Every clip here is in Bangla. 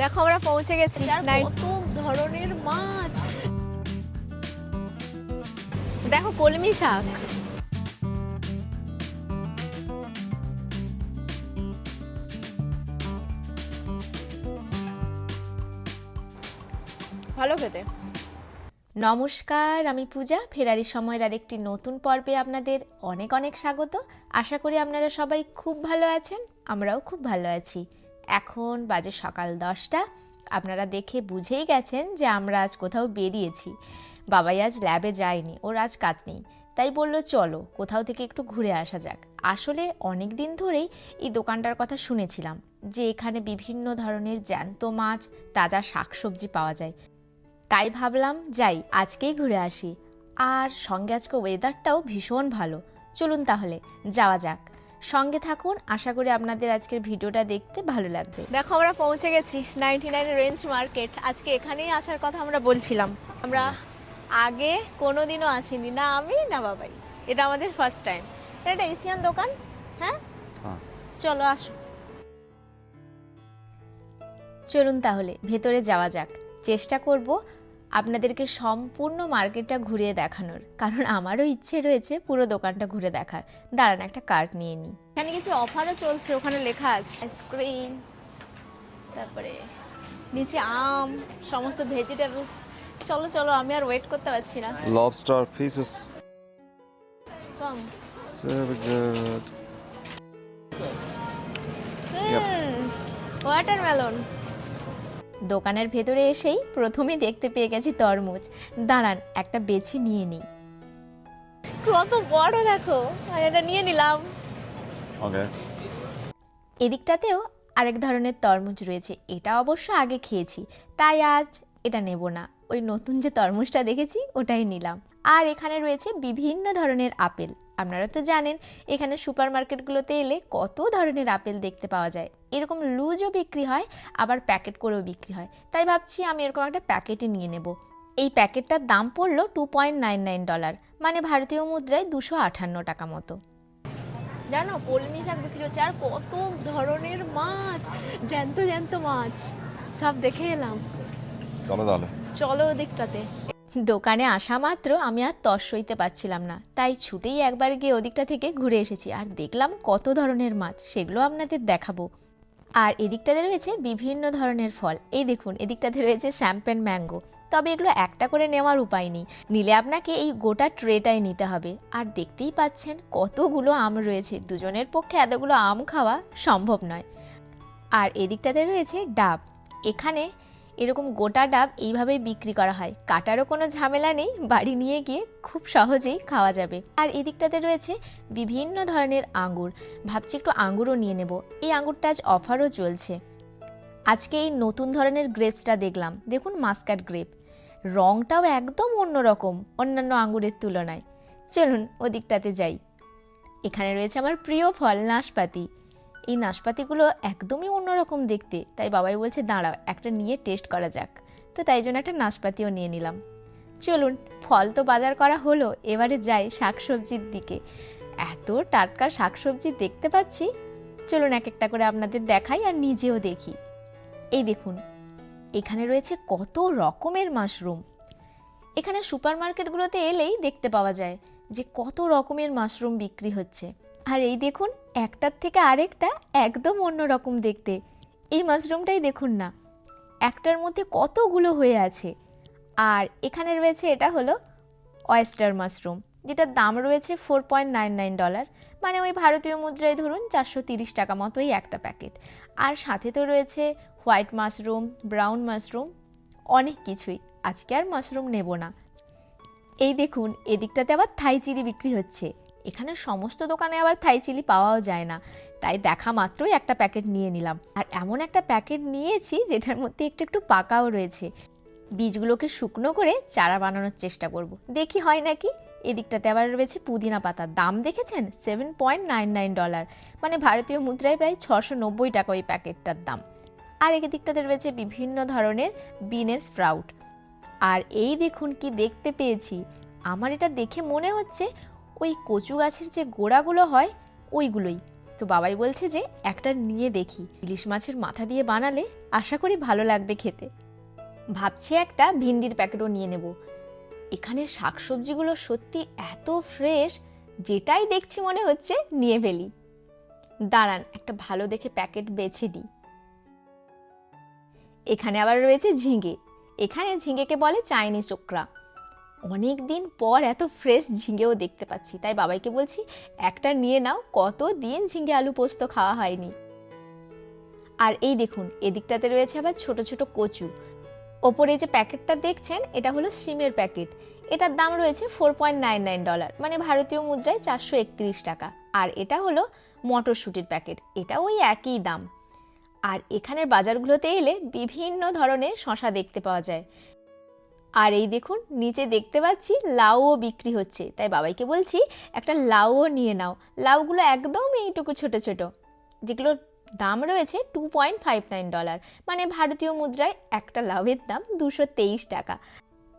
দেখো আমরা পৌঁছে গেছি কত ধরনের মাছ। দেখো কলমি শাক। ভালো খেতে। নমস্কার আমি পূজা। ফেরারি সময়ের আরেকটি নতুন পর্বে আপনাদের অনেক অনেক স্বাগত। আশা করি আপনারা সবাই খুব ভালো আছেন আমরাও খুব ভালো আছি। এখন বাজে সকাল দশটা। আপনারা দেখে বুঝেই গেছেন যে আমরা আজ কোথাও বেরিয়েছি। বাবাই আজ ল্যাবে যায়নি, ওর আজ কাজ নেই। তাই বলল, চলো, কোথাও থেকে একটু ঘুরে আসা যাক। আসলে অনেক দিন ধরেই এই দোকানটার কথা শুনেছিলাম, যে এখানে বিভিন্ন ধরনের জ্যান্ত মাছ, তাজা শাকসবজি পাওয়া যায়। তাই ভাবলাম, যাই, আজকেই ঘুরে আসি। আর সঙ্গে আজকে ওয়েদারটাও ভীষণ ভালো। চলুন তাহলে, যাওয়া যাক। সঙ্গে থাকুন। আশা করি আপনাদের আজকের ভিডিওটা দেখতে ভালো লাগবে। দেখো আমরা পৌঁছে গেছি নাইনটি নাইন রেঞ্জ মার্কেট। আজকে এখানেই আসার কথা আমরা বলছিলাম। আমরা আগে কোনো কোনোদিনও আসিনি না আমি না বাবাই। এটা আমাদের ফার্স্ট টাইম এটা একটা এশিয়ান দোকান হ্যাঁ? হ্যাঁ। চলো আসো। চলুন তাহলে ভেতরে যাওয়া যাক। চেষ্টা করব আপনাদেরকে সম্পূর্ণ মার্কেটটা ঘুরিয়ে দেখানোর কারণ আমারও ইচ্ছে রয়েছে পুরো দোকানটা ঘুরে দেখার। দাঁড়ান একটা কার্ড নিয়ে নিই। এখানে কিছু অফারও চলছে ওখানে লেখা আছে আইসক্রিম তারপরে নিচে আম সমস্ত ভেজিটেবলস চলো চলো আমি আর ওয়েট করতে পারছি না। Lobster pieces. কম. ওয়াটারমেলন দোকানের ভেতরে এসেই প্রথমে দেখতে পেয়ে গেছি তরমুজ। দাঁড়ান একটা বেছে নিয়ে নিই। কত বড় দেখো আমি এটা নিয়ে নিলাম. এদিকটাতেও আরেক ধরনের তরমুজ রয়েছে এটা অবশ্য আগে খেয়েছি তাই আজ এটা নেব না। ওই নতুন যে তরমুজটা দেখেছি ওটাই নিলাম। আর এখানে রয়েছে বিভিন্ন ধরনের আপেল। আপনারা তো জানেন এখানে সুপার মার্কেটগুলোতে এলে কত ধরনের আপেল দেখতে পাওয়া যায়। এরকম লুজও বিক্রি হয় আবার প্যাকেট করেও বিক্রি হয়। তাই ভাবছি আমি এরকম একটা প্যাকেটই নিয়ে নেব। এই প্যাকেটটার দাম পড়ল two point nine nine dollar মানে ভারতীয় মুদ্রায় দুশো আটান্ন টাকা মতো। জানো কলমি শাক বিক্রি হচ্ছে আর কত ধরনের মাছ! জ্যান্ত জ্যান্ত মাছ। সব দেখে এলাম। চলো তাহলে। চলো ওদিকটাতে। দোকানে আসা মাত্র আমি আর তস সইতে পারছিলাম না। তাই ছুটেই একবার গিয়ে ওদিকটা থেকে ঘুরে এসেছি আর দেখলাম কত ধরনের মাছ, সেগুলো আপনাদের দেখাবো। আর এদিকটাতে রয়েছে বিভিন্ন ধরনের ফল। এই দেখুন, এদিকটাতে রয়েছে শ্যাম্পেন ম্যাঙ্গো। তবে এগুলো একটা করে নেওয়ার উপায় নেই। নিলে আপনাকে এই গোটা ট্রেটাই নিতে হবে। আর দেখতেই পাচ্ছেন কতগুলো আম রয়েছে। দুজনের পক্ষে এতগুলো আম খাওয়া সম্ভব নয়। আর এদিকটাতে রয়েছে ডাব। এখানে এরকম গোটা ডাব এইভাবেই বিক্রি করা হয়। কাটারও কোনো ঝামেলা নেই, বাড়ি নিয়ে গিয়ে খুব সহজেই খাওয়া যাবে। আর এদিকটাতে রয়েছে বিভিন্ন ধরনের আঙ্গুর। ভাবছি একটু আঙ্গুরও নিয়ে নেব। এই আঙ্গুরটা আজ অফারও চলছে। আজকে এই নতুন ধরনের গ্রেপসটা দেখলাম। দেখুন মাস্কাট গ্রেপ। রংটাও একদম অন্যরকম অন্যান্য আঙ্গুরের তুলনায়। চলুন ওদিকটাতে যাই। এখানে রয়েছে আমার প্রিয় ফল, নাশপাতি। এই নাশপাতিগুলো একদমই অন্যরকম দেখতে। তাই বাবাই বলছে, দাঁড়াও, একটা নিয়ে টেস্ট করা যাক। তো তাই জন্য একটা নাশপাতিও নিয়ে নিলাম। চলুন, ফল তো বাজার করা হলো, এবারে যাই শাকসবজির দিকে। এত টাটকা শাকসবজি দেখতে পাচ্ছি? চলুন এক একটা করে আপনাদের দেখাই আর নিজেও দেখি। এই দেখুন, এখানে রয়েছে কত রকমের মাশরুম। এখানে সুপার মার্কেটগুলোতে এলেই দেখতে পাওয়া যায় যে কত রকমের মাশরুম বিক্রি হচ্ছে। আর এই দেখুন, একটার থেকে আরেকটা একদম অন্য রকম দেখতে। এই মাশরুমটাই দেখুন না, একটার মধ্যে কতগুলো হয়ে আছে। আর এখানে রয়েছে এটা হলো অয়েস্টার মাশরুম যেটার দাম রয়েছে four point nine nine dollar মানে ওই ভারতীয় মুদ্রায় ধরুন চারশো তিরিশ টাকা মতোই একটা প্যাকেট। আর সাথে তো রয়েছে হোয়াইট মাশরুম ব্রাউন মাশরুম অনেক কিছুই। আজকে আর মাশরুম নেব না। এই দেখুন, এদিকটাতে আবার থাই চিলি বিক্রি হচ্ছে। এখানে সমস্ত দোকানে আবার থাই চিলি পাওয়াও যায় না। তাই দেখা মাত্রই একটা প্যাকেট নিয়ে নিলাম। আর এমন একটা প্যাকেট নিয়েছি যেটার মধ্যে একটু একটু পাকাও রয়েছে। বীজগুলোকে শুকনো করে চারা বানানোর চেষ্টা করব। দেখি হয় নাকি? এদিকটাতে আবার রয়েছে পুদিনা পাতা। দাম দেখেছেন? Seven point nine nine dollar মানে ভারতীয় মুদ্রায় প্রায় ছশো নব্বই টাকা ওই প্যাকেটটার দাম। আর এদিকটাতে রয়েছে বিভিন্ন ধরনের বিনের স্প্রাউট। আর এই দেখুন কি দেখতে পেয়েছি। আমার এটা দেখে মনে হচ্ছে ওই কচু গাছের যে গোড়াগুলো হয়, ওইগুলোই। তো বাবাই বলছে যে, একটা নিয়ে দেখি। ইলিশ মাছের মাথা দিয়ে বানালে আশা করি ভালো লাগবে খেতে। ভাবছি একটা ভিন্ডির প্যাকেটও নিয়ে নেব। এখানে শাকসবজিগুলো সত্যি এত ফ্রেশ, যেটাই দেখছি মনে হচ্ছে নিয়ে ফেলি। দাঁড়ান, একটা ভালো দেখে প্যাকেট বেছে দিই। এখানে আবার রয়েছে ঝিঙে। এখানে ঝিঙেকে বলে চাইনিজ চোকরা অনেক দিন পর এত ফ্রেশ ঝিঙেও দেখতে পাচ্ছি। তাই বাবাইকে বলছি, একটা নিয়ে নাও কত দিন ঝিঙে আলু পোস্ত খাওয়া হয়নি? আর এই দেখুন, এদিকটাতে রয়েছে আবার ছোট ছোট কচু। ওপরে যে প্যাকেটটা দেখছেন, এটা হলো সিমের প্যাকেট। এটার দাম রয়েছে four point nine nine dollar মানে ভারতীয় মুদ্রায় চারশো একত্রিশ টাকা। আর এটা হলো মটরশুটির প্যাকেট এটা ওই একই দাম। আর এখানের বাজারগুলোতে এলে বিভিন্ন ধরনের শশা দেখতে পাওয়া যায়। আর এই দেখুন, নিচে দেখতে পাচ্ছি লাউও বিক্রি হচ্ছে। তাই বাবাইকে বলছি, একটা লাউও নিয়ে নাও। লাউগুলো একদম এইটুকু ছোট ছোট। যেগুলোর দাম রয়েছে two point five nine dollar মানে ভারতীয় মুদ্রায় একটা লাউয়ের দাম দুশো তেইশ টাকা।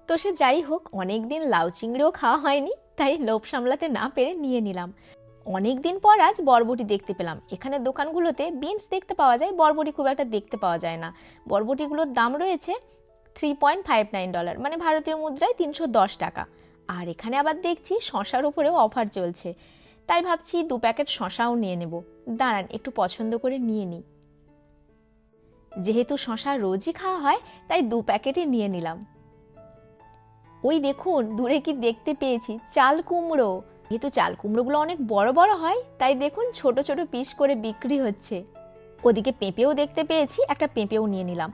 তো সে যাই হোক অনেক দিন লাউ চিংড়িও খাওয়া হয়নি, তাই লোভ সামলাতে না পেরে নিয়ে নিলাম। অনেক দিন পর আজ বরবটি দেখতে পেলাম। এখানে দোকানগুলোতে বিনস দেখতে পাওয়া যায়, বরবটি খুব একটা দেখতে পাওয়া যায় না। বরবটিগুলোর দাম রয়েছে three point five nine dollar মানে ভারতীয় মুদ্রায় তিনশো দশ টাকা। আর এখানে আবার দেখছি শশার উপরেও অফার চলছে। তাই ভাবছি দু প্যাকেট শশাও নিয়ে নেব। দাঁড়ান, একটু পছন্দ করে নিয়ে নিই। যেহেতু শশা রোজই খাওয়া হয়, তাই দু প্যাকেটই নিয়ে নিলাম। ওই দেখুন, দূরে কি দেখতে পেয়েছি, চাল কুমড়ো। যেহেতু চাল কুমড়োগুলো অনেক বড় বড় হয়, তাই দেখুন ছোট ছোট পিস করে বিক্রি হচ্ছে। ওদিকে পেঁপেও দেখতে পেয়েছি, একটা পেঁপেও নিয়ে নিলাম।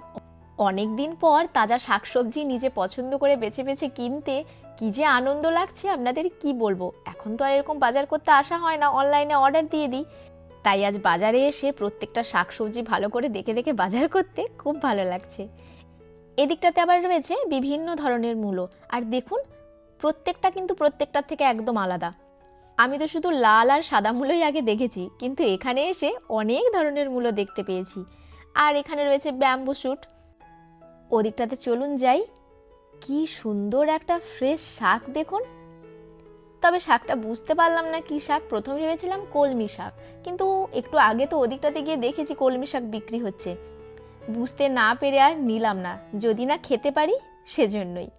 অনেক দিন পর তাজা শাকসবজি নিজে পছন্দ করে বেছে বেছে কিনতে কি যে আনন্দ লাগছে, আপনাদের কি বলব? এখন তো আর এরকম বাজার করতে আসা হয় না, অনলাইনে অর্ডার দিয়ে দিই। তাই আজ বাজারে এসে প্রত্যেকটা শাকসবজি ভালো করে দেখে দেখে বাজার করতে খুব ভালো লাগছে। এদিকটাতে আবার রয়েছে বিভিন্ন ধরনের মূলো। আর দেখুন, প্রত্যেকটা কিন্তু প্রত্যেকটার থেকে একদম আলাদা। আমি তো শুধু লাল আর সাদা মূলোই আগে দেখেছি, কিন্তু এখানে এসে অনেক ধরনের মূলো দেখতে পেয়েছি। আর এখানে রয়েছে ব্যাম্বু শুট ওদিকটাতে চলুন যাই। কি সুন্দর একটা ফ্রেশ শাক দেখুন। তবে শাকটা বুঝতে পারলাম না কি শাক। প্রথম ভেবেছিলাম কলমি শাক। কিন্তু একটু আগে তো ওদিকটাতে গিয়ে দেখেছি কলমি শাক বিক্রি হচ্ছে। বুঝতে না পেরে আর নিলাম না। যদি না খেতে পারি, সেজন্যই।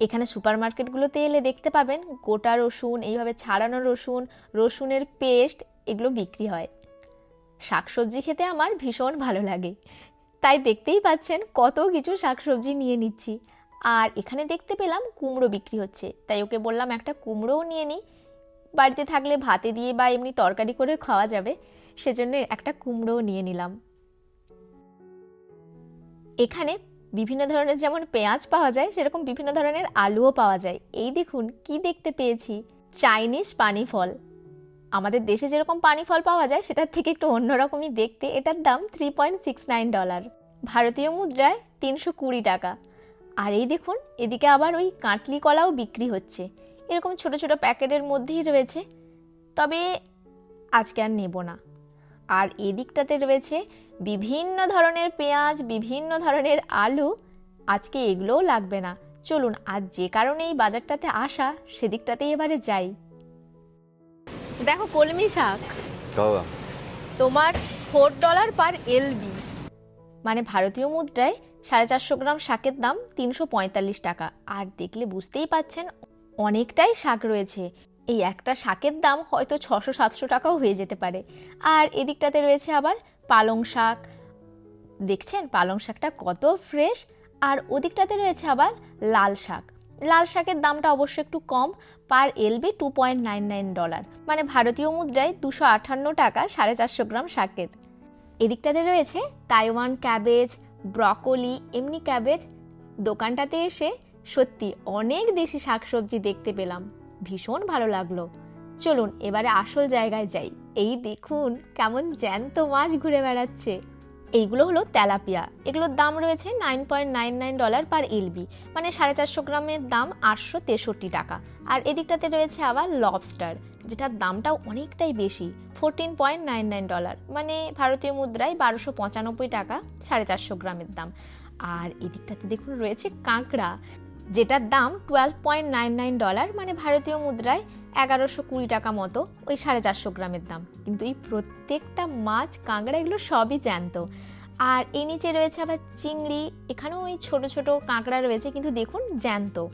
এখানে সুপার মার্কেটগুলোতে এলে দেখতে পাবেন গোটা রসুন, এইভাবে ছাড়ানো রসুন, রসুনের পেস্ট, এগুলো বিক্রি হয়। শাকসবজি খেতে আমার ভীষণ ভালো লাগে। তাই দেখতেই পাচ্ছেন কত কিছু শাকসবজি নিয়ে নিচ্ছি। আর এখানে দেখতে পেলাম কুমড়ো বিক্রি হচ্ছে। তাই ওকে বললাম একটা কুমড়োও নিয়ে নিই বাড়িতে থাকলে ভাতে দিয়ে বা এমনি তরকারি করে খাওয়া যাবে। সেজন্য একটা কুমড়োও নিয়ে নিলাম। এখানে বিভিন্ন ধরনের যেমন পেঁয়াজ পাওয়া যায়, সেরকম বিভিন্ন ধরনের আলুও পাওয়া যায়। এই দেখুন, কি দেখতে পেয়েছি? চাইনিজ পানি ফল। আমাদের দেশে যেরকম পানি ফল পাওয়া যায়, সেটার থেকে একটু অন্যরকমই দেখতে। এটার দাম three point six nine dollar ভারতীয় মুদ্রায় তিনশো কুড়ি টাকা। আর এই দেখুন, এদিকে আবার ওই কাঁটলি কলাও বিক্রি হচ্ছে। এরকম ছোট ছোট প্যাকেটের মধ্যেই রয়েছে। তবে আজকে আর নেব না। আর এদিকটাতে রয়েছে বিভিন্ন ধরনের পেঁয়াজ, বিভিন্ন ধরনের আলু। আজকে এগুলোও লাগবে না। চলুন, আজ যে কারণে এই বাজারটাতে আসা, সেদিকটাতেই এবারে যাই। দেখো কলমি শাক. তোমার ফোর ডলার পার এলবি। মানে ভারতীয় মুদ্রায় সাড়ে চারশো গ্রাম শাকের দাম তিনশো পঁয়তাল্লিশ টাকা। আর দেখলে বুঝতেই পাচ্ছেন অনেকটাই শাক রয়েছে। এই একটা শাকের দাম হয়তো ছশো সাতশো টাকাও হয়ে যেতে পারে। আর এদিকটাতে রয়েছে আবার পালং শাক। দেখছেন পালং শাকটা কত ফ্রেশ। আর ওদিকটাতে রয়েছে আবার লাল শাক। লাল শাকের দামটা অবশ্য একটু কম, per LB two point nine nine dollar মানে ভারতীয় মুদ্রায় দুশো আটান্ন টাকা, সাড়ে চারশো গ্রাম শাকের। এদিকটাতে রয়েছে তাইওয়ান ক্যাবেজ, ব্রকোলি, এমনি ক্যাবেজ। দোকানটাতে এসে সত্যি অনেক দেশি শাকসবজি দেখতে পেলাম। ভীষণ ভালো লাগল। চলুন, এবারে আসল জায়গায় যাই। এই দেখুন, কেমন জ্যান্ত মাছ ঘুরে বেড়াচ্ছে। এইগুলো হলো তেলাপিয়া। এগুলোর দাম রয়েছে nine point nine nine dollar per LB মানে সাড়ে চারশো গ্রামের দাম আটশো তেষট্টি টাকা। আর এদিকটাতে রয়েছে আবার লবস্টার যেটার দামটাও অনেকটাই বেশি fourteen point nine nine dollar মানে ভারতীয় মুদ্রায় বারোশো পঁচানব্বই টাকা, সাড়ে চারশো গ্রামের দাম। আর এদিকটাতে দেখুন রয়েছে কাঁকড়া, যেটার দাম twelve point nine nine dollar মানে ভারতীয় মুদ্রায় এগারোশো কুড়ি টাকা মতো, ওই সাড়ে চারশো গ্রামের দাম। কিন্তু এই প্রত্যেকটা মাছ, কাঁকড়া, এগুলো সবই জ্যান্ত। আর এই নিচে রয়েছে আবার চিংড়ি, এখানেও ওই ছোট ছোট কাঁকড়া রয়েছে, কিন্তু দেখুন জ্যান্ত।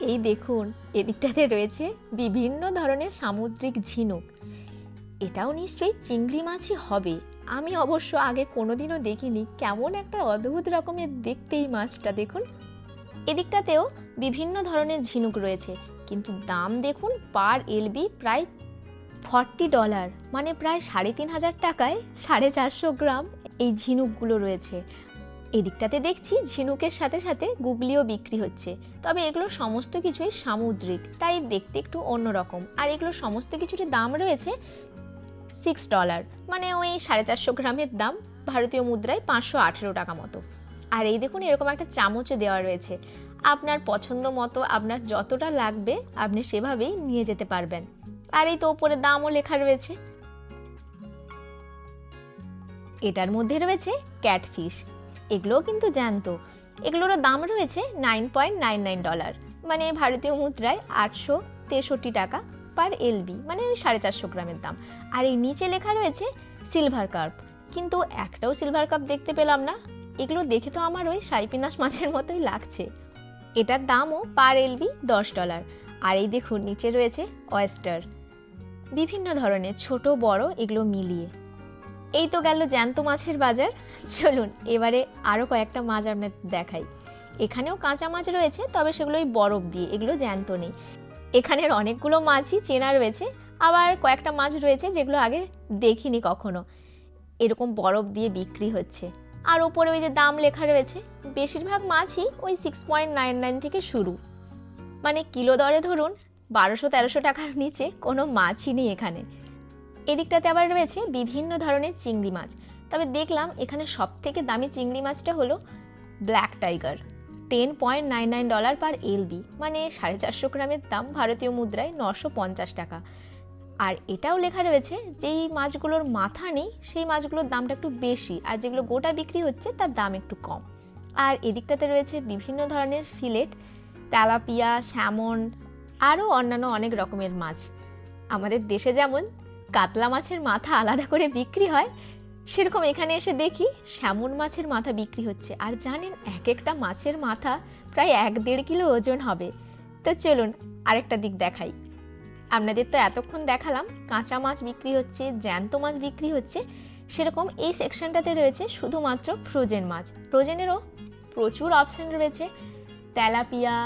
এই দেখুন, এদিকটাতে রয়েছে বিভিন্ন ধরনের সামুদ্রিক ঝিনুক। এটাও নিশ্চয়ই চিংড়ি মাছই হবে। আমি অবশ্য আগে কোনোদিনও দেখিনি কেমন একটা অদ্ভুত রকমের দেখতে এই মাছটা, দেখুন। এদিকটাতেও বিভিন্ন ধরনের ঝিনুক রয়েছে। কিন্তু দাম দেখুন পার এলবি প্রায় ফর্টি ডলার মানে প্রায় সাড়ে তিন হাজার টাকায় সাড়ে চারশো গ্রাম এই ঝিনুকগুলো রয়েছে। এদিকটাতে দেখছি ঝিনুকের সাথে সাথে গুগলিও বিক্রি হচ্ছে। তবে এগুলো সমস্ত কিছুই সামুদ্রিক, তাই দেখতে একটু অন্যরকম। আর এগুলো সমস্ত কিছুরই দাম রয়েছে সিক্স ডলার মানে ওই সাড়ে চারশো গ্রামের দাম ভারতীয় মুদ্রায় পাঁচশো আঠেরো টাকা মতো। আর এই দেখুন এরকম একটা চামচও দেওয়া রয়েছে। আপনার পছন্দ মতো, আপনার যতটা লাগবে, আপনি সেভাবেই নিয়ে যেতে পারবেন। আর এই তো ওপরে দামও লেখা রয়েছে। এটার মধ্যে রয়েছে ক্যাটফিশ। এগুলোও কিন্তু জ্যান্ত। এগুলোরও দাম রয়েছে nine point nine nine dollar. মানে ভারতীয় মুদ্রায় আটশো তেষট্টি টাকা পার এলবি। মানে ওই সাড়ে চারশো গ্রামের দাম। আর এই নিচে লেখা রয়েছে সিলভার কার্প। কিন্তু একটাও সিলভার কাপ দেখতে পেলাম না। এগুলো দেখে তো আমার ওই সাইপিনাস মাছের মতোই লাগছে। এটার দামও পার এলবি দশ ডলার আর এই দেখুন, নিচে রয়েছে অয়েস্টার বিভিন্ন ধরনের, ছোট, বড়, এগুলো মিলিয়ে। এই তো গেল জ্যান্ত মাছের বাজার। চলুন, এবারে আরও কয়েকটা মাছ আপনাদের দেখাই। এখানেও কাঁচা মাছ রয়েছে, তবে সেগুলো ওই বরফ দিয়ে, এগুলো জ্যান্ত নেই। এখানের অনেকগুলো মাছই চেনা রয়েছে, আবার কয়েকটা মাছ রয়েছে যেগুলো আগে দেখিনি কখনো। এরকম বরফ দিয়ে বিক্রি হচ্ছে। আর ওপরে ওই যে দাম লেখা রয়েছে, বেশিরভাগ মাছই ওই সিক্স পয়েন্ট নাইন নাইন থেকে শুরু। মানে কিলো দরে ধরুন বারোশো তেরোশো টাকার নিচে কোনো মাছই নেই এখানে। এদিকটাতে আবার রয়েছে বিভিন্ন ধরনের চিংড়ি মাছ। তবে দেখলাম এখানে সব থেকে দামি চিংড়ি মাছটা হলো black tiger ten point nine nine dollar per LB মানে সাড়ে চারশো গ্রামের দাম ভারতীয় মুদ্রায় নশো পঞ্চাশ টাকা। আর এটাও লেখা রয়েছে যেই মাছগুলোর মাথা নেই, সেই মাছগুলোর দামটা একটু বেশি আর যেগুলো গোটা বিক্রি হচ্ছে তার দাম একটু কম। আর এদিকটাতে রয়েছে বিভিন্ন ধরনের ফিলেট তেলাপিয়া স্যামন আরও অন্যান্য অনেক রকমের মাছ। আমাদের দেশে যেমন কাতলা মাছের মাথা আলাদা করে বিক্রি হয়, সেরকম এখানে এসে দেখি স্যামন মাছের মাথা বিক্রি হচ্ছে। আর জানেন, এক একটা মাছের মাথা প্রায় এক দেড় কিলো ওজন হবে। তো চলুন আরেকটা দিক দেখাই। আপনাদের তো এতক্ষণ দেখালাম, কাঁচা মাছ বিক্রি হচ্ছে, জ্যান্ত মাছ বিক্রি হচ্ছে, সেরকম এই সেকশনটাতে রয়েছে শুধুমাত্র ফ্রোজেন মাছ। ফ্রোজেনেরও প্রচুর অপশান রয়েছে, তেলাপিয়া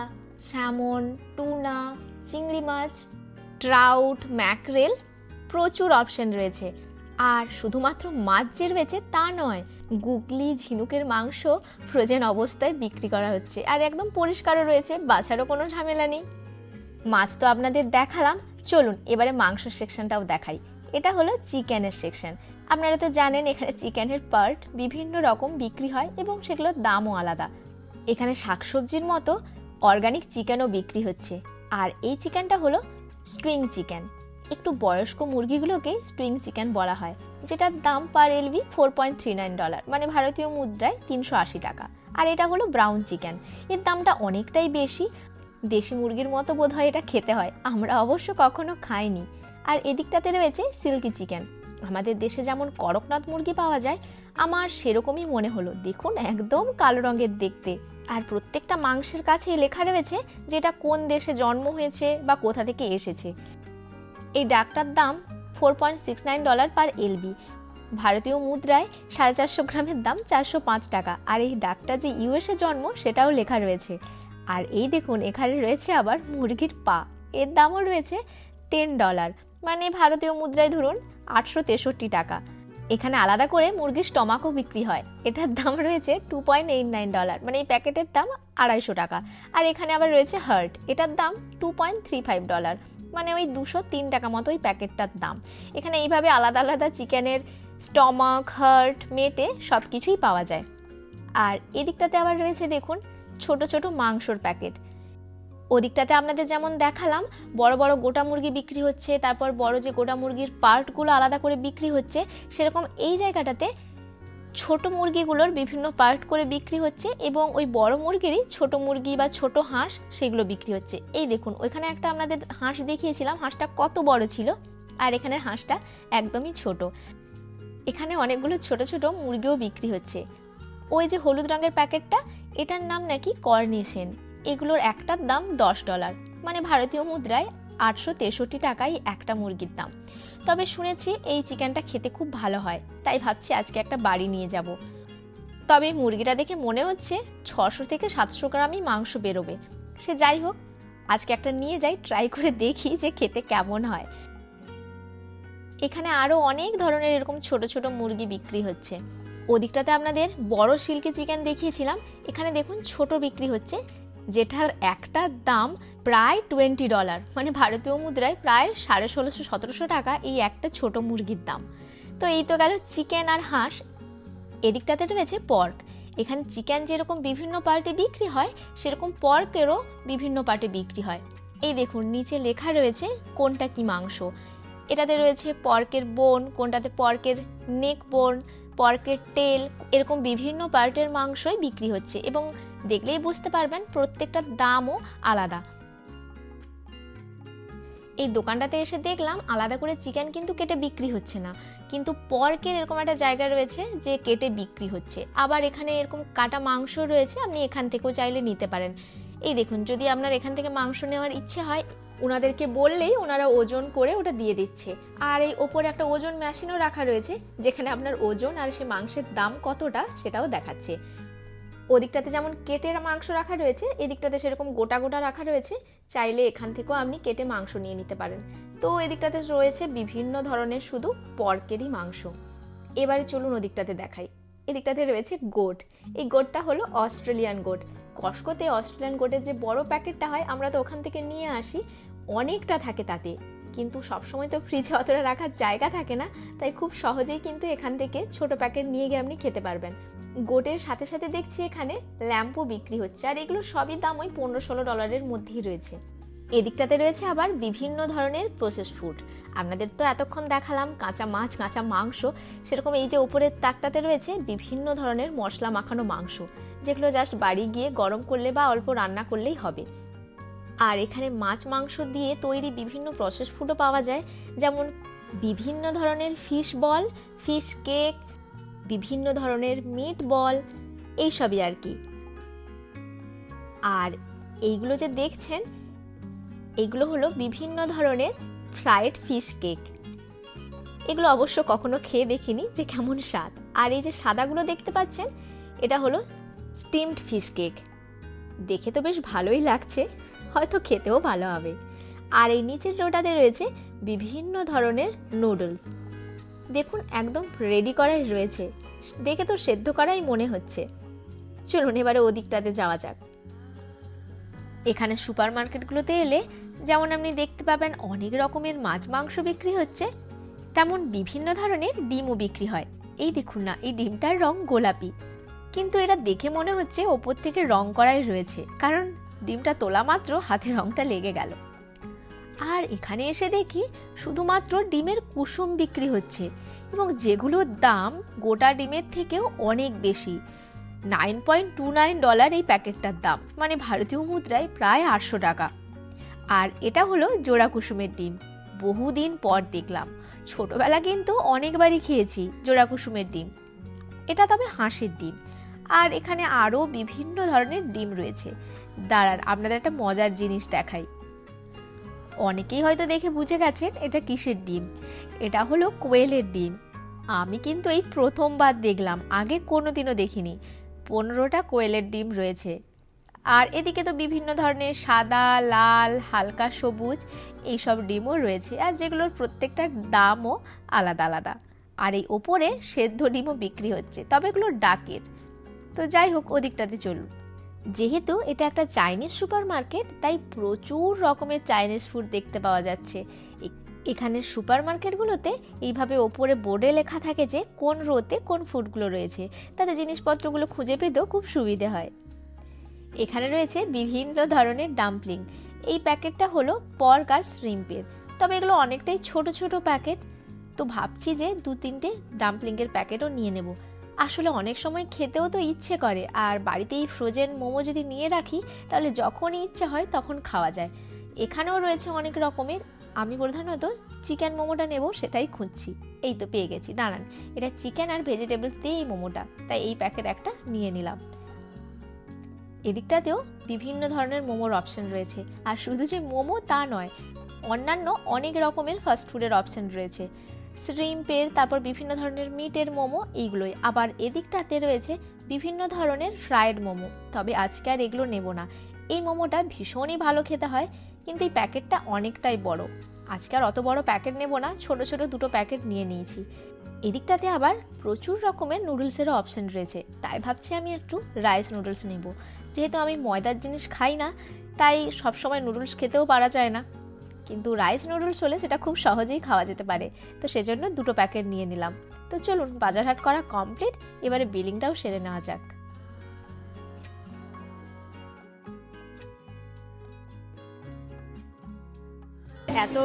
স্যামন টুনা চিংড়ি মাছ ট্রাউট ম্যাকরেল প্রচুর অপশন রয়েছে। আর শুধুমাত্র মাছ যে রয়েছে তা নয়, গুগলি ঝিনুকের মাংস ফ্রোজেন অবস্থায় বিক্রি করা হচ্ছে। আর একদম পরিষ্কারও রয়েছে, বাছারও কোনো ঝামেলা নেই। মাছ তো আপনাদের দেখালাম চলুন, এবারে মাংস সেকশনটাও দেখাই। এটা হলো চিকেনের সেকশন আপনারা তো জানেন, এখানে চিকেনের পার্ট বিভিন্ন রকম বিক্রি হয় এবং সেগুলোর দামও আলাদা। এখানে শাকসবজির মতো অর্গানিক চিকেনও বিক্রি হচ্ছে। আর এই চিকেনটা হলো স্ট্রিং চিকেন একটু বয়স্ক মুরগিগুলোকে স্ট্রিং চিকেন বলা হয়, যেটার দাম per LB four point three nine dollar মানে ভারতীয় মুদ্রায় তিনশো আশি টাকা। আর এটা হলো ব্রাউন চিকেন এর দামটা অনেকটাই বেশি দেশি মুরগির মতো বোধ হয় এটা খেতে হয়। আমরা অবশ্য কখনো খাইনি। আর এদিকটাতে রয়েছে সিল্কি চিকেন। আমাদের দেশে যেমন করকনাথ মুরগি পাওয়া যায়, আমার সেরকমই মনে হলো। দেখুন, একদম কালো রঙের দেখতে। আর প্রত্যেকটা মাংসের কাছে লেখা রয়েছে যেটা কোন দেশে জন্ম হয়েছে বা কোথা থেকে এসেছে। এই ডাকটার দাম four point six nine dollar per LB ভারতীয় মুদ্রায় সাড়ে চারশো গ্রামের দাম চারশো পাঁচ টাকা। আর এই ডাকটা যে ইউএসএ জন্ম, সেটাও লেখা রয়েছে। আর এই দেখুন, এখানে রয়েছে আবার মুরগির পা। এর দামও রয়েছে টেন ডলার মানে ভারতীয় মুদ্রায় ধরুন আটশো তেষট্টি টাকা। এখানে আলাদা করে মুরগির স্টমাকও বিক্রি হয়। এটার দাম রয়েছে two point eight nine dollar মানে এই প্যাকেটের দাম আড়াইশো টাকা। আর এখানে আবার রয়েছে হার্ট এটার দাম two point three five dollar মানে ওই দুশো তিন টাকা মতো ওই প্যাকেটটার দাম। এখানে এইভাবে আলাদা আলাদা চিকেনের স্টমাক হার্ট মেটে সব কিছুই পাওয়া যায়। আর এদিকটাতে আবার রয়েছে দেখুন ছোট ছোট মাংসর প্যাকেট। ওদিকটাতে আপনাদের যেমন দেখালাম, বড় বড় গোটা মুরগি বিক্রি হচ্ছে, তারপর বড় যে গোটা মুরগির পার্টগুলো আলাদা করে বিক্রি হচ্ছে, সেরকম এই জায়গাটাতে ছোট মুরগিগুলোর বিভিন্ন পার্ট করে বিক্রি হচ্ছে এবং ওই বড় মুরগিরই ছোট মুরগি বা ছোট হাঁস সেগুলো বিক্রি হচ্ছে। এই দেখুন, ওইখানে একটা আপনাদের হাঁস দেখিয়েছিলাম, হাঁসটা কত বড় ছিল আর এখানের হাঁসটা একদমই ছোট। এখানে অনেকগুলো ছোট ছোট মুরগিও বিক্রি হচ্ছে। ওই যে হলুদ রঙের প্যাকেটটা এটার নাম নাকি কর্নিশেন। এগুলোর একটার দাম দশ ডলার। মানে ভারতীয় মুদ্রায় আটশো তেষট্টি টাকাই একটা মুরগির দাম। তবে শুনেছি এই চিকেনটা খেতে খুব ভালো হয়। তাই ভাবছি আজকে একটা বাড়ি নিয়ে যাব। তবে মুরগিটা দেখে মনে হচ্ছে ছশো থেকে সাতশো গ্রামই মাংস বেরোবে। সে যাই হোক, আজকে একটা নিয়ে যাই ট্রাই করে দেখি যে খেতে কেমন হয়। এখানে আরও অনেক ধরনের এরকম ছোট ছোট মুরগি বিক্রি হচ্ছে। ওদিকটাতে আপনাদের বড় সিল্কি চিকেন দেখিয়েছিলাম। এখানে দেখুন ছোট বিক্রি হচ্ছে, যেটার একটা দাম প্রায় টোয়েন্টি ডলার মানে ভারতীয় মুদ্রায় প্রায় সাড়ে ষোলোশো, সতেরোশো টাকা এই একটা ছোট মুরগির দাম। তো এই তো গেল চিকেন আর হাঁস। এদিকটাতে রয়েছে পর্ক এখানে চিকেন যেরকম বিভিন্ন পার্টে বিক্রি হয়, সেরকম পর্কেরও বিভিন্ন পার্টে বিক্রি হয়। এই দেখুন, নিচে লেখা রয়েছে কোনটা কি মাংস। এটাতে রয়েছে পর্কের বোন কোনটাতে পর্কের নেক বোন পর্কের টেল এরকম বিভিন্ন পার্টের মাংসই বিক্রি হচ্ছে এবং দেখলেই বুঝতে পারবেন প্রত্যেকটার দামও আলাদা। এই দোকানটাতে এসে দেখলাম আলাদা করে চিকেন কিন্তু কেটে বিক্রি হচ্ছে না। কিন্তু পর্কের এরকম একটা জায়গা রয়েছে যে কেটে বিক্রি হচ্ছে। আবার এখানে এরকম কাটা মাংস রয়েছে, আপনি এখান থেকেও চাইলে নিতে পারেন। এই দেখুন, যদি আপনার এখান থেকে মাংস নেওয়ার ইচ্ছে হয় ওনাদেরকে বললেই ওনারা ওজন করে ওটা দিয়ে দিচ্ছে। আর এই ওপরে একটা ওজন মেশিনও রাখা রয়েছে, যেখানে আপনার ওজন আর সে মাংসের দাম কতটা সেটাও দেখাচ্ছে। ওদিকটাতে যেমন কেটে মাংস রাখা রয়েছে, এদিকটাতে সেরকম গোটা গোটা রাখা রয়েছে, চাইলে এখান থেকেও আপনি কেটে মাংস নিয়ে নিতে পারেন। তো এদিকটাতে রয়েছে বিভিন্ন ধরনের শুধু পর্কেরই মাংস। এবারে চলুন ওদিকটাতে দেখাই। এদিকটাতে রয়েছে গোট। এই গোটটা হলো অস্ট্রেলিয়ান গোট। কস্কোতে অস্ট্রেলিয়ান গোটের যে বড় প্যাকেটটা হয়, আমরা তো ওখান থেকে নিয়ে আসি। অনেকটা থাকে তাতে। কিন্তু সবসময় তো ফ্রিজে অতটা রাখার জায়গা থাকে না। তাই খুব সহজেই কিন্তু এখান থেকে ছোট প্যাকেট নিয়ে গিয়ে আপনি খেতে পারবেন। গোটের সাথে সাথে দেখছি এখানে ল্যাম্পও বিক্রি হচ্ছে। আর এগুলো সবই দাম ওই পনেরো ষোলো ডলারের মধ্যেই রয়েছে। এদিকটাতে রয়েছে আবার বিভিন্ন ধরনের প্রসেস ফুড আপনাদের তো এতক্ষণ দেখালাম কাঁচা মাছ, কাঁচা মাংস। সেরকম এই যে উপরের তাকটাতে রয়েছে বিভিন্ন ধরনের মশলা মাখানো মাংস। যেগুলো জাস্ট বাড়ি গিয়ে গরম করলে বা অল্প রান্না করলেই হবে। আর এখানে মাছ, মাংস দিয়ে তৈরি বিভিন্ন প্রসেস ফুডও পাওয়া যায়, যেমন বিভিন্ন ধরনের ফিশ বল ফিশ কেক বিভিন্ন ধরনের মিট বল এইসবই আর কি। আর এইগুলো যে দেখছেন, এগুলো হলো বিভিন্ন ধরনের ফ্রাইড ফিশ কেক এগুলো অবশ্য কখনো খেয়ে দেখিনি যে কেমন স্বাদ। আর এই যে সাদাগুলো দেখতে পাচ্ছেন, এটা হলো স্টিমড ফিশ কেক। দেখে তো বেশ ভালোই লাগছে, হয়তো খেতেও ভালো হবে। আর এই নিচের রোটাতে রয়েছে বিভিন্ন ধরনের নুডলস। দেখুন, একদম রেডি করাই রয়েছে। দেখে তো সেদ্ধ করাই মনে হচ্ছে। চলুন এবারে ওদিকটাতে যাওয়া যাক। এখানে সুপার মার্কেটগুলোতে এলে যেমন আপনি দেখতে পাবেন, অনেক রকমের মাছ মাংস বিক্রি হচ্ছে, তেমন বিভিন্ন ধরনের ডিমও বিক্রি হয়। এই দেখুন না, এই ডিমটার রং গোলাপি। কিন্তু এটা দেখে মনে হচ্ছে ওপর থেকে রং করাই রয়েছে, কারণ ডিমটা তোলা মাত্র হাতে রংটা লেগে গেল। আর এখানে এসে দেখি শুধুমাত্র ডিমের কুসুম বিক্রি হচ্ছে এবং যেগুলোর দাম গোটা ডিমের থেকেও অনেক বেশি। Nine point two nine dollar এই প্যাকেটটার দাম মানে ভারতীয় মুদ্রায় প্রায় আটশো টাকা। আর এটা হলো জোড়া কুসুমের ডিম, বহুদিন পর দেখলাম। ছোটবেলা কিন্তু অনেকবারই খেয়েছি জোড়া কুসুমের ডিম। এটা তবে হাঁসের ডিম আর এখানে আরও বিভিন্ন ধরনের ডিম রয়েছে। দাঁড়ান, আপনাদের একটা মজার জিনিস দেখাই। অনেকেই হয়তো দেখে বুঝে গেছেন এটা কিসের ডিম। এটা হলো কোয়েলের ডিম। আমি কিন্তু এই প্রথমবার দেখলাম, আগে কোনো দিনও দেখিনি। পনেরোটা কোয়েলের ডিম রয়েছে। আর এদিকে তো বিভিন্ন ধরনের সাদা, লাল, হালকা সবুজ এইসব ডিমও রয়েছে আর যেগুলোর প্রত্যেকটার দামও আলাদা আলাদা। আর এই ওপরে সেদ্ধ ডিমও বিক্রি হচ্ছে, তবে এগুলো ডাকের। তো যাই হোক, ওদিকটাতে চলুন। যেহেতু এটা একটা চাইনিজ সুপার মার্কেট তাই প্রচুর রকমের চাইনিজ ফুড দেখতে পাওয়া যাচ্ছে। এখানের সুপার মার্কেটগুলোতে এইভাবে ওপরে বোর্ডে লেখা থাকে যে কোন রোতে কোন ফুডগুলো রয়েছে। তাতে জিনিসপত্রগুলো খুঁজে পেতেও খুব সুবিধে হয়। এখানে রয়েছে বিভিন্ন ধরনের ডাম্পলিং। এই প্যাকেটটা হলো পর্ক আর শ্রিম্পের। তবে এগুলো অনেকটাই ছোট ছোট প্যাকেট। তো ভাবছি যে দু তিনটে ডাম্পলিংয়ের প্যাকেটও নিয়ে নেব। আসলে অনেক সময় খেতেও তো ইচ্ছে করে, আর বাড়িতেই ফ্রোজেন মোমো যদি নিয়ে রাখি, তাহলে যখনই ইচ্ছে হয় তখন খাওয়া যায়। এখানেও রয়েছে অনেক রকমের, আমি প্রধানত চিকেন মোমোটা নেব, সেটাই খুঁজছি। এই তো পেয়ে গেছি, দাঁড়ান। এটা চিকেন আর ভেজিটেবলস দিয়ে এই মোমোটা, তাই এই প্যাকেট একটা নিয়ে নিলাম। এদিকটাতেও বিভিন্ন ধরনের মোমোর অপশন রয়েছে, আর শুধু যে মোমো তা নয়, অন্যান্য অনেক রকমের ফাস্ট ফুডের অপশন রয়েছে। শ্রিম্পের তারপর বিভিন্ন ধরনের মিটের মোমো এইগুলোই। আবার এদিকটাতে রয়েছে বিভিন্ন ধরনের ফ্রায়েড মোমো। তবে আজকে আর এগুলো নেব না। এই মোমোটা ভীষণই ভালো খেতে হয়, কিন্তু এই প্যাকেটটা অনেকটাই বড়। আজকে আর অত বড় প্যাকেট নেব না, ছোট ছোট দুটো প্যাকেট নিয়ে নিয়েছি। এদিকটাতে আবার প্রচুর রকমের নুডলসেরও অপশন রয়েছে। তাই ভাবছি আমি একটু রাইস নুডলস নেব। যেহেতু আমি ময়দার জিনিস খাই না, তাই সবসময় নুডলস খেতেও পারা যায় না। কিন্তু রাইস নুডলস হলে সেটা খুব সহজেই খাওয়া যেতে পারে। তো সেজন্য দুটো প্যাকেট নিয়ে নিলাম। তো চলুন বাজার হাট করা কমপ্লিট এবারে বিলিংটাও সেরে নেওয়া যাক। এত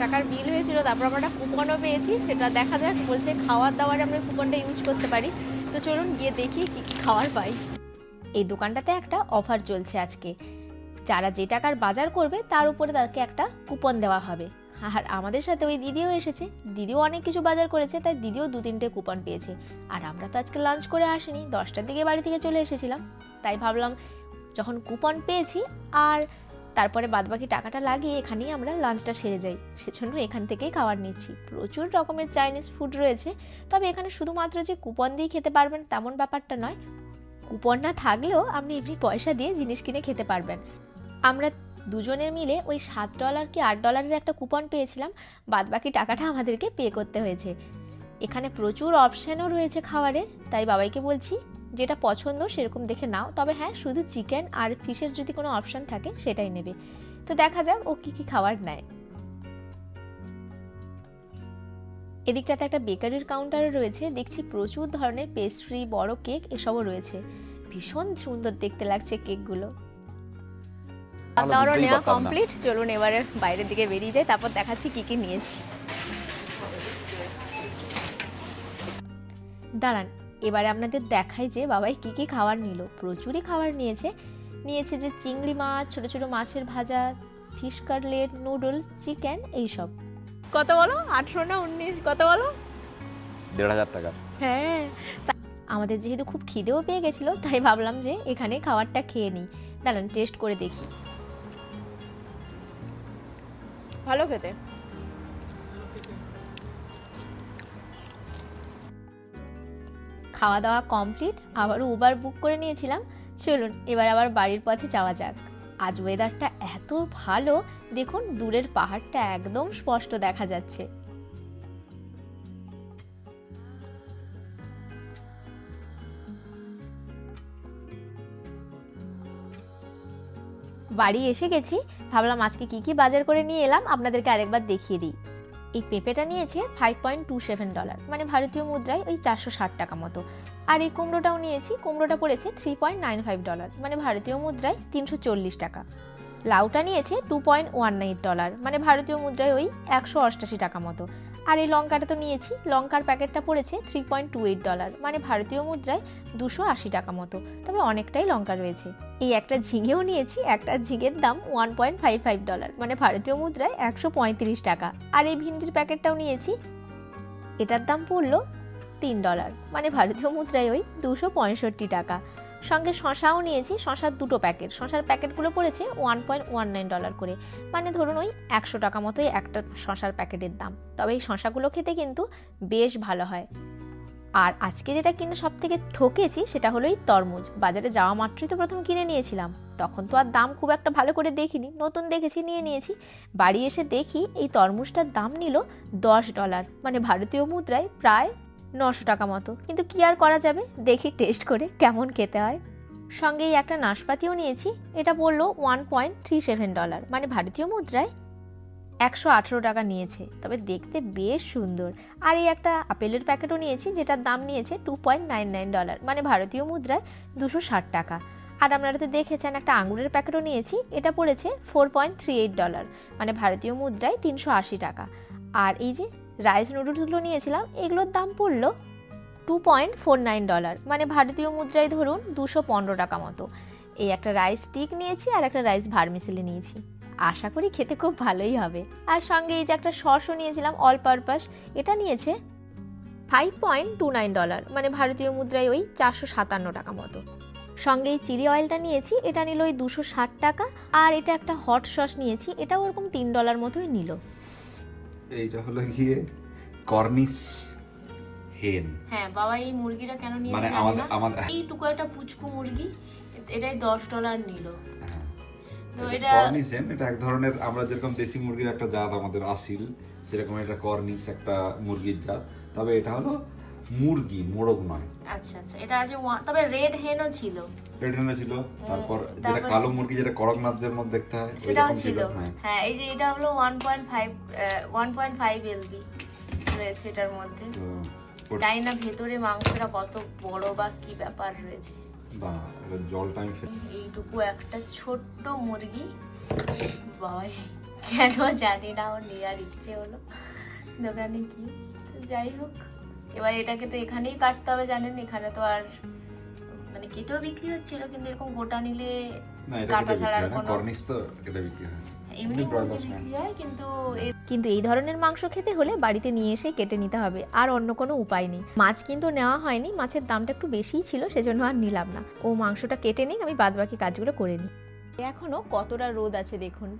টাকার বিল হয়েছিল তারপর আমরা একটা কুপনও পেয়েছি সেটা দেখা যাক বলছে খাওয়ার দাওয়ারে আমরা কুপনটা ইউজ করতে পারি। তো চলুন গিয়ে দেখি কি কি খাওয়ার পাই। এই দোকানটাতে একটা অফার চলছে আজকে। যারা যে টাকার বাজার করবে, তার উপরে তাকে একটা কুপন দেওয়া হবে। আর আমাদের সাথে ওই দিদিও এসেছে। দিদিও অনেক কিছু বাজার করেছে, তাই দিদিও দু তিনটে কুপন পেয়েছে। আর আমরা তো আজকে লাঞ্চ করে আসিনি, দশটার দিকে বাড়ি থেকে চলে এসেছিলাম। তাই ভাবলাম, যখন কুপন পেয়েছি, আর তারপরে বাদবাকি টাকাটা লাগিয়ে এখানেই আমরা লাঞ্চটা সেরে যাই। সেজন্য এখান থেকেই খাবার নিচ্ছি। প্রচুর রকমের চাইনিজ ফুড রয়েছে। তবে এখানে শুধুমাত্র যে কুপন দিয়ে খেতে পারবেন, তেমন ব্যাপারটা নয়। কুপন না থাকলেও আপনি এমনি পয়সা দিয়ে জিনিস কিনে খেতে পারবেন। আমরা দুজনের মিলে ওই সাত ডলার কি আট ডলারের একটা কুপন পেয়েছিলাম বাদ বাকি টাকাটা আমাদেরকে পে করতে হয়েছে। এখানে প্রচুর অপশানও রয়েছে খাবারের তাই বাবাইকে বলছি, যেটা পছন্দ সেরকম দেখে নাও। তবে হ্যাঁ শুধু চিকেন আর ফিশের যদি কোনো অপশান থাকে, সেটাই নেবে। তো দেখা যাক ও কী কী খাবার নেয়। এদিকটাতে একটা বেকারির কাউন্টারও রয়েছে। দেখছি প্রচুর ধরনের পেস্ট্রি বড় কেক এসবও রয়েছে। ভীষণ সুন্দর দেখতে লাগছে কেকগুলো খাওয়ার নেওয়া কমপ্লিট চলুন এবারে বাইরের দিকে বেরিয়ে যাই তারপর দেখাচ্ছি কি কি নিয়েছি। দাঁড়ান এবারে আপনাদের দেখাই যে বাবাই কি কি খাবার নিল। প্রচুরই খাবার নিয়েছে। নিয়েছে যে চিংড়ি মাছ ছোট ছোট মাছের ভাজা ফিশ কাটলেট নুডলস চিকেন এইসব। কত বলো? আঠেরো না উনিশ? কত বলো? দেড় হাজার টাকা। হ্যাঁ। আমাদের যেহেতু খুব খিদেও পেয়ে গেছিল তাই ভাবলাম যে এখানে খাবারটা খেয়ে নিই। দাঁড়ান টেস্ট করে দেখি। ভালো খেতে। খাওয়া দাওয়া কমপ্লিট, আবারও উবার বুক করে নিয়েছিলাম। চলুন, এবার আবার বাড়ির পথে যাওয়া যাক। আজ ওয়েদারটা এত ভালো, দেখুন দূরের পাহাড়টা একদম স্পষ্ট দেখা যাচ্ছে। বাড়ি এসে গেছি ভাবলাম আজকে কি কি বাজার করে নিয়ে এলাম, আপনাদেরকে আরেকবার দেখিয়ে দিই। এই পেঁপেটা নিয়েছে five point two seven dollar মানে ভারতীয় মুদ্রায় ওই চারশো ষাট টাকা মতো। আর এই কুমড়োটাও নিয়েছি, কুমড়োটা পড়েছে three point nine five dollar মানে ভারতীয় মুদ্রায় তিনশো চল্লিশ টাকা। লাউটা নিয়েছে two point one nine dollar মানে ভারতীয় মুদ্রায় ওই একশো অষ্টাশি টাকা মতো। আর এই লঙ্কাটা তো নিয়েছি। লঙ্কার প্যাকেটটা পড়েছে three point two eight dollar মানে ভারতীয় মুদ্রায় দুশো আশি টাকা মতো। তবে অনেকটাই লঙ্কা রয়েছে। এই একটা ঝিঙেও নিয়েছি, একটা ঝিঙের দাম one point five five dollar মানে ভারতীয় মুদ্রায় একশো পঁয়ত্রিশ টাকা। আর এই ভিন্ডির প্যাকেটটাও নিয়েছি, এটার দাম পড়ল তিন ডলার মানে ভারতীয় মুদ্রায় ওই দুশো পঁয়ষট্টি টাকা। সঙ্গে শশাও নিয়েছি, শশার দুটো প্যাকেট। শশার প্যাকেটগুলো পড়েছে one point one nine dollar করে। মানে ধরুন ওই একশো টাকা মতোই একটা শশার প্যাকেটের দাম। তবে এই শশাগুলো খেতে কিন্তু বেশ ভালো হয়। আর আজকে যেটা কিনে সব থেকে ঠকেছি সেটা হলো এই তরমুজ। বাজারে যাওয়া মাত্রই তো প্রথম কিনে নিয়েছিলাম। তখন তো আর দাম খুব একটা ভালো করে দেখিনি। নতুন দেখেছি, নিয়ে নিয়েছি। বাড়ি এসে দেখি এই তরমুজটার দাম নিল দশ ডলার মানে ভারতীয় মুদ্রায় প্রায় নশো টাকা মতো। কিন্তু কি আর করা যাবে? দেখি টেস্ট করে কেমন খেতে হয়। সঙ্গে এই একটা নাশপাতিও নিয়েছি। এটা বলল one point three seven dollar মানে ভারতীয় মুদ্রায় একশো আঠেরো টাকা নিয়েছে। তবে দেখতে বেশ সুন্দর। আর এই একটা আপেলের প্যাকেটও নিয়েছি, যেটার দাম নিয়েছে two point nine nine dollar মানে ভারতীয় মুদ্রায় দুশো ষাট টাকা। আর আপনারা তো দেখেছেন, একটা আঙুরের প্যাকেটও নিয়েছি। এটা পড়েছে four point three eight dollar মানে ভারতীয় মুদ্রায় তিনশো আশি টাকা। আর এই যে রাইস নুডলসগুলো নিয়েছিলাম, এগুলোর দাম পড়ল two point four nine dollar মানে ভারতীয় মুদ্রায় ধরুন দুশো পনেরো টাকা মতো। এই একটা রাইস স্টিক নিয়েছি আর একটা রাইস ভার্মিসেলি নিয়েছি। আশা করি খেতে খুব ভালোই হবে। আর সঙ্গে এই যে একটা সসও নিয়েছিলাম, অল পারপাস, এটা নিয়েছে five point two nine dollar মানে ভারতীয় মুদ্রায় ওই চারশো সাতান্ন টাকা মতো। সঙ্গে এই চিলি অয়েলটা নিয়েছি, এটা নিল ওই দুশো ষাট টাকা। আর এটা একটা হট সস নিয়েছি, এটাও ওরকম তিন ডলার মতোই নিল। এইটা হলো গিয়ে কর্নিস হেন হ্যাঁ বাবা এই মুরগিটা কেন মানে আমাদের। আমাদের এইটুকু একটা পুচকু মুরগি এটাই দশ ডলার নিল হ্যাঁ। তো এটা কর্নিস হেন এটা এক ধরনের আমরা যেরকম দেশি মুরগির একটা জাত আমাদের আসিল সেরকম এটা কর্নিস একটা মুরগির জাত তবে এটা হলো মুরগি মোরগ নয়। আচ্ছা আচ্ছা এটা আছে ওয়ান- তবে রেড হেনও ছিল। রেড হেনে ছিল তারপর যেটা কালো মুরগি যেটা করকনাথদের মধ্যে দেখতে হয় সেটাও ছিল। হ্যাঁ। হ্যাঁ এই যে এটা হলো one point five one point five LB রয়েছে এটার মধ্যে। তো ওটা- জানি না ভেতরে মাংসটা কত বড় বা কি ব্যাপার রয়েছে। বা এটা জলটা আমি এইটুকু একটা ছোট্ট মুরগি। বাবা কেন জানি না ওর নেওয়ার ইচ্ছে হলো। দোকানে কি যাই হোক। এবার এটাকে তো এখানেই কাটতে হবে জানেন এখানে তো আর মানে কেটেও বিক্রি হচ্ছিল কিন্তু এরকম গোটা নিলে কাটা ছাড়া আর কোনো- কর্নিস তো এটা বিক্রি হয় এমনি মুরগি হ্যাঁ। বিক্রি হয়। কিন্তু এর কিন্তু এই ধরনের মাংস খেতে হলে বাড়িতে নিয়ে এসে কেটে নিতে হবে আর অন্য কোনো উপায় নেই। মাছ কিন্তু নেওয়া হয়নি মাছের দামটা একটু বেশিই ছিল সেজন্য আর নিলাম না। ও মাংসটা কেটে নিই আমি বাদবাকি কাজগুলো করে নিই। এখনও কতটা রোদ আছে দেখুন।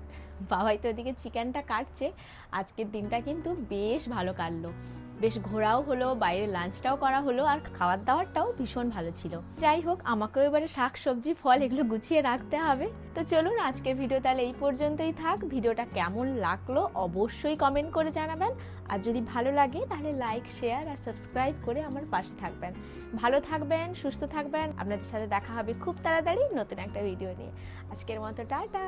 বাবাই তো ওদিকে চিকেনটা কাটছে। আজকের দিনটা কিন্তু বেশ ভালো কাটলো। বেশ ঘোরাও হলো, বাইরে লাঞ্চটাও করা হলো আর খাওয়ার দাওয়ারটাও ভীষণ ভালো ছিল। যাই হোক, আমাকেও এবারে শাক সবজি ফল এগুলো গুছিয়ে রাখতে হবে। তো চলুন আজকের ভিডিও তাহলে এই পর্যন্তই থাক। ভিডিওটা কেমন লাগল অবশ্যই কমেন্ট করে জানাবেন। আর যদি ভালো লাগে তাহলে লাইক শেয়ার আর সাবস্ক্রাইব করে আমার পাশে থাকবেন। ভালো থাকবেন, সুস্থ থাকবেন। আপনাদের সাথে দেখা হবে খুব তাড়াতাড়ি নতুন একটা ভিডিও নিয়ে। আজকের মতো টাটা।